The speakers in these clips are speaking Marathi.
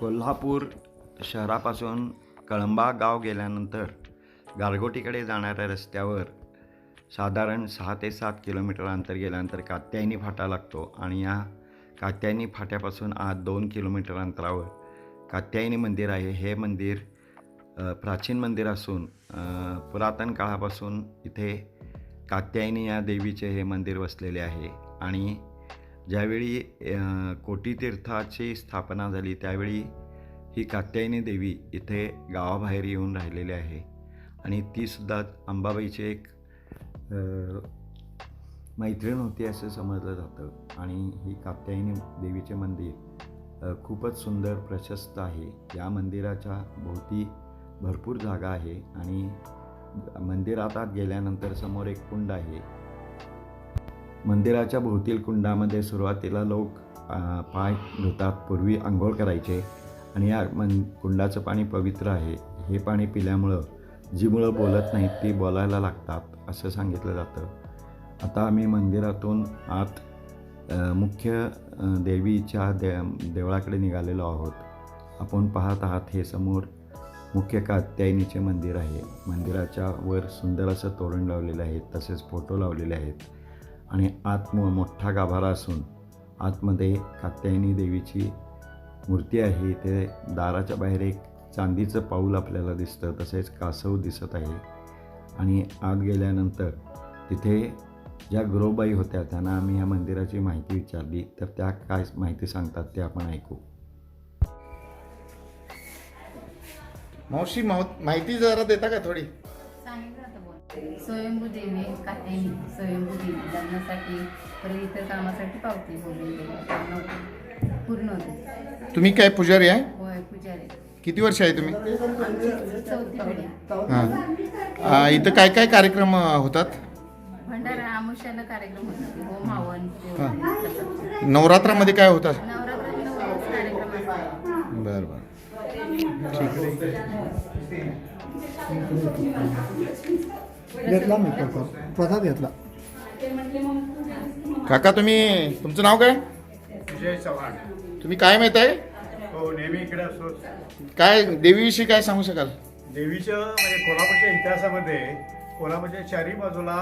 कोल्हापूर शहरापासून कळंबा गाव गेल्यानंतर गारगोटीकडे जाणाऱ्या रस्त्यावर साधारण सहा ते सात किलोमीटर अंतर गेल्यानंतर कात्यायनी फाटा लागतो आणि या कात्यायनी फाट्यापासून आत दोन किलोमीटर अंतरावर कात्यायनी मंदिर आहे. हे मंदिर प्राचीन मंदिर असून पुरातन काळापासून इथे कात्यायनी या देवीचे हे मंदिर वसलेले आहे. आणि ज्यावेळी कोटीतीर्थाची स्थापना झाली त्यावेळी ही कात्यायनी देवी इथे गावाबाहेर येऊन राहिलेली आहे. आणि तीसुद्धा अंबाबाईची एक मैत्रीण होती असं समजलं जातं. आणि ही कात्यायनी देवीचे मंदिर खूपच सुंदर प्रशस्त आहे. या मंदिराच्या भोवती भरपूर जागा आहे. आणि मंदिरात आत गेल्यानंतर समोर एक कुंड आहे. मंदिराच्या भोवतील कुंडामध्ये सुरुवातीला लोक पाय धुतात पूर्वी आंघोळ करायचे. आणि या मन कुंडाचं पाणी पवित्र आहे. हे पाणी पिल्यामुळं जी मुळं बोलत नाहीत ती बोलायला लागतात असं सांगितलं जातं. आता आम्ही मंदिरातून आत मुख्य देवीच्या दे देवळाकडे निघालेलो आहोत. आपण पाहत आहात हे समोर मुख्य कात्यायनीचे मंदिर आहे. मंदिराच्या वर सुंदर असं तोरण लावलेलं आहे. तसेच फोटो लावलेले आहेत. आणि आत मोठा गाभारा असून आतमध्ये कात्यायनी देवीची मूर्ती आहे. ते दाराच्या बाहेर एक चांदीचं पाऊल आपल्याला दिसतं. तसेच कासव दिसत आहे. आणि आत गेल्यानंतर तिथे ज्या गुरुबाई होत्या त्यांना आम्ही या मंदिराची माहिती विचारली. तर त्या काय माहिती सांगतात ते आपण ऐकू. मावशी माव- माहिती जरा देता का थोडी? स्वयंभू देवी कात्यायनी स्वयंभू देवी लग्नासाठी परत इतर कामासाठी पावती बोलून पूर्ण होती. तुम्ही काय पुजारी आहे? होय पुजारी. किती वर्ष आहे तुम्ही? आमची चौथी पिढी. हां. इथं काय काय कार्यक्रम होतात? भंडारा आमुष्याला कार्यक्रम होते होम हवन हां. नवरात्रामध्ये काय होतात? कार्यक्रम असतात. बरं बरं. घेतला मी प्रसाद प्रसाद घेतला. काका तुम्ही तुमचं नाव काय? विजय चव्हाण. तुम्ही काय माहीत आहे? हो नेहमी इकडे असतो काय देवीविषयी काय सांगू शकाल? देवीचं म्हणजे कोल्हापूरच्या इतिहासामध्ये कोल्हापूरच्या चारी बाजूला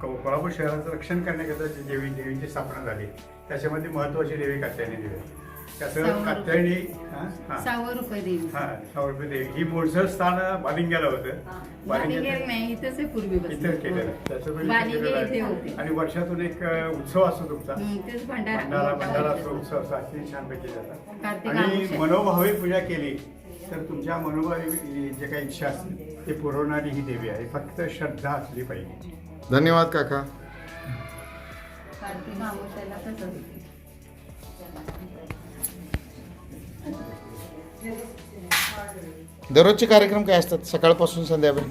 को- कोल्हापूर शहराचं रक्षण करण्याकरता जी देवी देवीची स्थापना झाली. त्याच्यामध्ये महत्वाची देवी कात्यायनी देवी. आहे. त्याचं हां हां. सहावं रुपये देवी हां सावरकर देवी ही मूळचं स्थान बालिंग्याला होतं. बालिंगेर नाही इथंच आहे पूर्वी इथं केलेलं त्याचं बालिंगे केलेलं आहे. इथे होते. आणि वर्षातून एक अ, उत्सव असतो तुमचा. तेच भंडारा भंडारा भंडारा असतो उत्सव असतो अति छानपैकी जातात कार्तिक आणि अमावस्या. मनोभावे पूजा केली तर तुमच्या मनोभावी जे काही इच्छा असतील ते पुरवणारी ही देवी आहे. फक्त श्रद्धा असली पाहिजे. धन्यवाद काका. कार्तिक अमावस्याला तसंच दररोजचे कार्यक्रम काय असतात? सकाळपासून संध्याकाळी?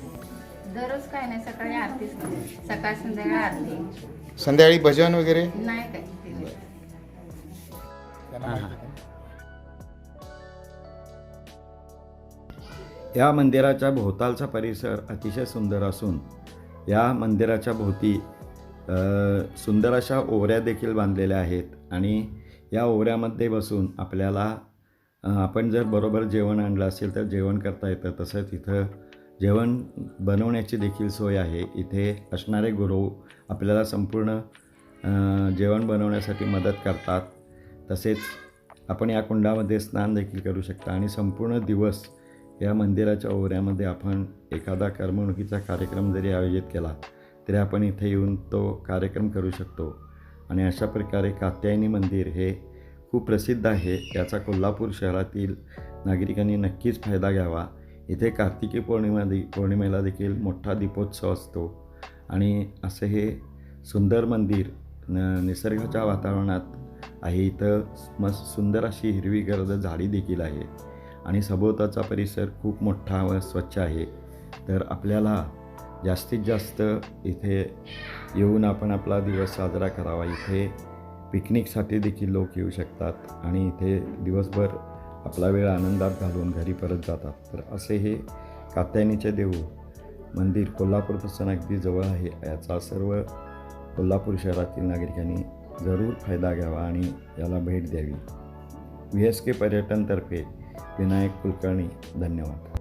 दररोज काय नाही सकाळी आरतीच सकाळ संध्याकाळ आरती. संध्याकाळी भजन वगैरे? नाही काय ते नाही. या मंदिराच्या भोवतालचा परिसर अतिशय सुंदर असून या मंदिराच्या भोवती अ, सुंदर अशा ओवऱ्या देखील बांधलेल्या आहेत आणि या ओवऱ्यामध्ये बसून आपल्याला आपण जर बरोबर जेवण आणलं असेल तर जेवण करता येतं. तसंच इथं जेवण बनवण्याची देखील सोय आहे. इथे असणारे गुरु आपल्याला संपूर्ण जेवण बनवण्यासाठी मदत करतात. तसेच आपण या कुंडामध्ये स्नान देखील करू शकता आणि संपूर्ण दिवस या मंदिराच्या ओऱ्यामध्ये आपण एखादा करमणुकीचा कार्यक्रम जरी आयोजित केला तरी आपण इथे येऊन तो कार्यक्रम करू शकतो. आणि अशा प्रकारे कात्यायनी मंदिर हे खूप प्रसिद्ध आहे. याचा कोल्हापूर शहरातील नागरिकांनी नक्कीच फायदा घ्यावा. इथे कार्तिकी पौर्णिमा दे पौर्णिमेला देखील मोठा दीपोत्सव असतो. आणि असं हे सुंदर मंदिर न निसर्गाच्या वातावरणात आहे. इथं मस्त सुंदर अशी हिरवी गर्द झाडी देखील आहे. आणि सभोवताचा परिसर खूप मोठा व स्वच्छ आहे. तर आपल्याला जास्तीत जास्त इथे येऊन आपण आपला दिवस साजरा करावा. इथे पिकनिकसाठी देखील लोक येऊ शकतात आणि इथे दिवसभर आपला वेळ आनंदात घालून घरी परत जातात. तर असे हे कात्यायनीचे देऊ मंदिर कोल्हापूरपासून अगदी जवळ आहे. याचा सर्व कोल्हापूर शहरातील नागरिकांनी जरूर फायदा घ्यावा आणि याला भेट द्यावी. व्ही एस के पर्यटनतर्फे विनायक कुलकर्णी धन्यवाद.